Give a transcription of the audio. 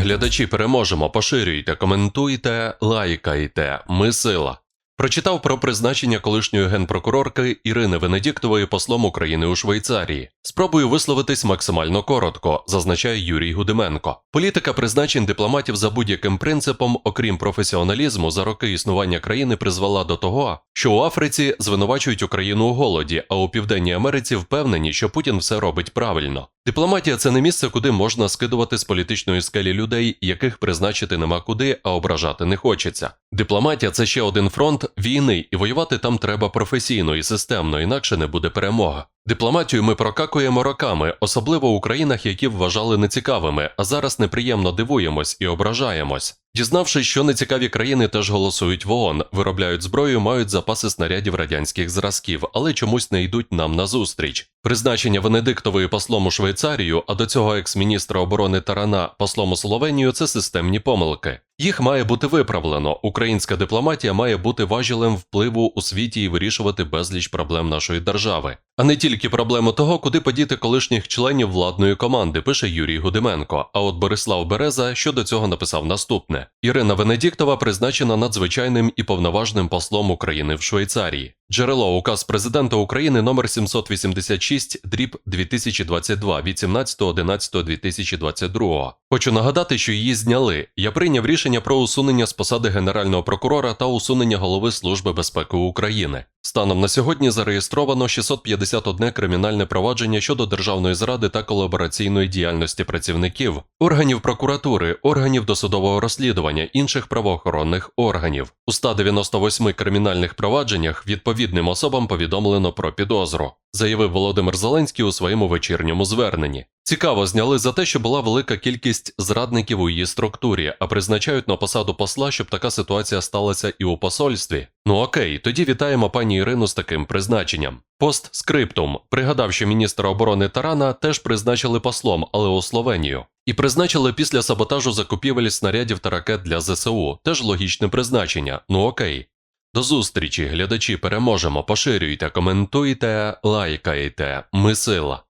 глядачі, переможемо. Поширюйте, коментуйте, лайкайте. Ми сила. Прочитав про призначення колишньої генпрокурорки Ірини Венедіктової послом України у Швейцарії. Спробую висловитись максимально коротко, зазначає Юрій Гудименко. Політика призначень дипломатів за будь-яким принципом, окрім професіоналізму, за роки існування країни призвела до того, що у Африці звинувачують Україну у голоді, а у Південній Америці впевнені, що Путін все робить правильно. Дипломатія це не місце, куди можна скидувати з політичної скелі людей, яких призначити нема куди, а ображати не хочеться. Дипломатія це ще один фронт війни, і воювати там треба професійно і системно, інакше не буде перемога. Дипломатію ми прокакуємо роками, особливо у країнах, які вважали нецікавими, а зараз неприємно дивуємось і ображаємось. Дізнавшись, що нецікаві країни теж голосують в ООН, виробляють зброю, мають запаси снарядів радянських зразків, але чомусь не йдуть нам назустріч. Призначення Венедиктової послом у Швейцарію, а до цього екс-міністра оборони Тарана послом у Словенію це системні помилки. Їх має бути виправлено. Українська дипломатія має бути важілем впливу у світі і вирішувати безліч проблем нашої держави, а не тільки проблему того, куди подіти колишніх членів владної команди, пише Юрій Гудименко. А от Борислав Береза щодо цього написав наступне: Ірина Венедіктова призначена надзвичайним і повноважним послом України в Швейцарії. Джерело указ президента України номер 786 дріб 2022 від 17.11.2022. Хочу нагадати, що її зняли. Я прийняв рішення про усунення з посади генерального прокурора та усунення голови Служби безпеки України. Станом на сьогодні зареєстровано 651 кримінальне провадження щодо державної зради та колабораційної діяльності працівників, органів прокуратури, органів досудового розслідування, інших правоохоронних органів. У 198 кримінальних провадженнях відповідним особам повідомлено про підозру, заявив Володимир Зеленський у своєму вечірньому зверненні. Цікаво, зняли за те, що була велика кількість зрадників у її структурі, а призначають на посаду посла, щоб така ситуація сталася і у посольстві. Ну окей, тоді вітаємо пані Ірину з таким призначенням. Пост скриптум пригадав, що міністра оборони Тарана теж призначили послом, але у Словенію. І призначили після саботажу закупівель снарядів та ракет для ЗСУ. Теж логічне призначення. Ну окей. До зустрічі, глядачі, переможемо. Поширюйте, коментуйте, лайкайте. Ми сила.